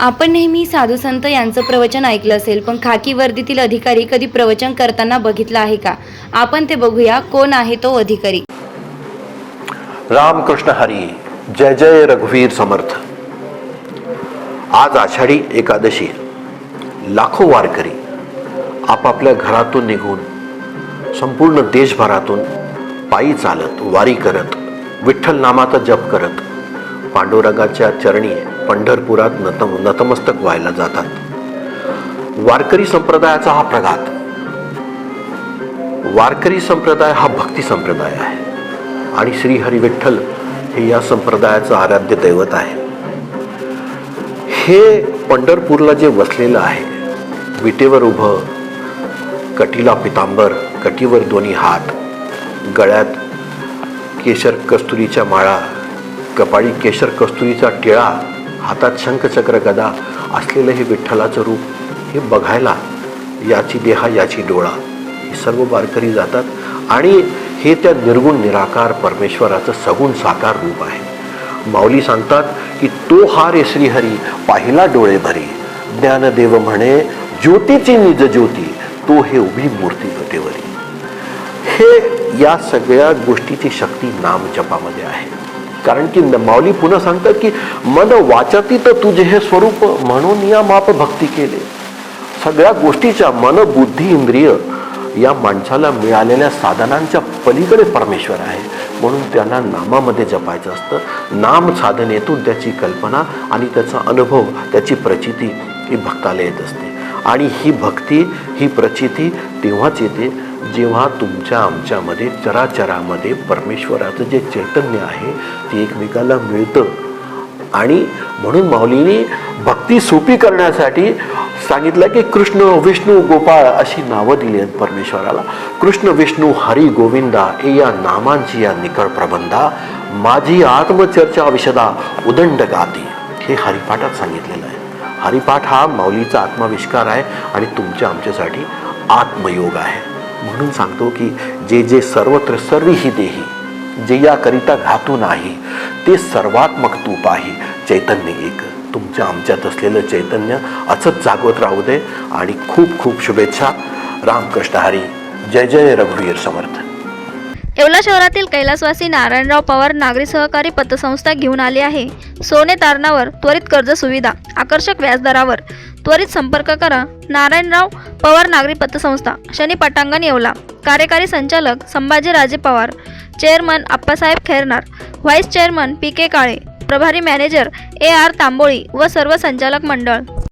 आपण नेहमी साधू संत यांचं प्रवचन ऐकलं असेल पण खाकी वर्दीतील अधिकारी कधी प्रवचन करताना बघितलं आहे का? आपण ते बघूया कोण आहे तो अधिकारी? रामकृष्ण हरी जय जय रघुवीर समर्थ. आज आषाढी एकादशी लाखो वारकरी आपापल्या घरातून निघून संपूर्ण देशभरातून पायी चालत वारी करत विठ्ठल नामाचा जप करत पांडुरंगाच्या चरणी पंढरपुरात नतम नतमस्तक व्हायला जातात. वारकरी संप्रदायाचा हा प्रघात. वारकरी संप्रदाय हा भक्ती संप्रदाय आहे. आणि श्री हरी विठ्ठल हे या संप्रदायाचं आराध्य दैवत आहे. हे पंढरपूरला जे वसलेलं आहे विटेवर उभं कटीला पितांबर कटीवर दोन्ही हात गळ्यात केशर कस्तुरीच्या माळा कपाळी केशर कस्तुरीचा टिळा हातात शंखचक्र गदा असलेलं हे विठ्ठलाचं रूप हे बघायला याची देहा याची डोळा हे सर्व वारकरी जातात आणि हे त्या निर्गुण निराकार परमेश्वराचं सगुण साकार रूप आहे. माऊली सांगतात की तो हा रे श्रीहरी पाहिला डोळे भरी. ज्ञानदेव म्हणे ज्योतीची निज ज्योती तो हे उभी मूर्ती गटेवरी हे या सगळ्या गोष्टीची शक्ती नामजपामध्ये आहे. कारण की न- माऊली पुन्हा सांगतात की मन वाचतीत तुझे हे स्वरूप. म्हणून या माप भक्ती केले. सगळ्या गोष्टीच्या मन बुद्धी इंद्रिय या माणसाला मिळालेल्या साधनांच्या पलीकडे परमेश्वर आहे. म्हणून त्यांना नामामध्ये जपायचं असतं. नाम साधनेतून त्याची कल्पना आणि त्याचा अनुभव त्याची प्रचिती ही भक्ताला येत असते. आणि ही भक्ती ही प्रचिती तेव्हाच येते जेव्हा तुमच्या आमच्यामध्ये चराचरामध्ये परमेश्वराचं जे चैतन्य आहे ते एकमेकाला मिळतं. आणि म्हणून माऊलीने भक्ती सोपी करण्यासाठी सांगितलं की कृष्ण विष्णू गोपाळ अशी नावं दिली आहेत परमेश्वराला. कृष्ण विष्णू हरी गोविंदा ए या नामांची या निकळ प्रबंधा माझी आत्मचर्चा विशदा उदंड गाती. हे हरिपाठात सांगितलेलं आहे. हरिपाठ हा माऊलीचा आत्माविष्कार आहे आणि तुमच्या आमच्यासाठी आत्मयोग आहे. म्हणून सांगतो की जे जे सर्वत्र सर्व ही देही जे याकरिता घातू नाही ते सर्वात्मक तू पाही चैतन्य एक. तुमच्या आमच्यात असलेलं चैतन्य असंच जागवत राहू दे आणि खूप खूप शुभेच्छा. रामकृष्ण हरी. जय जय रघुवीर समर्थ. येवला शहरातील कैलासवासी नारायणराव पवार नागरी सहकारी पतसंस्था घेऊन आली आहे. सोने तारणावर त्वरित कर्ज सुविधा आकर्षक व्याजदरावर. त्वरित संपर्क करा. नारायणराव पवार नागरी पतसंस्था. शनी पटांगण येवला. कार्यकारी संचालक Sambhaji Raje Pawar. Chairman Appasaheb Khairnar. Vice chairman P K Kale. प्रभारी मॅनेजर ए आर तांबोळी व सर्व संचालक मंडळ.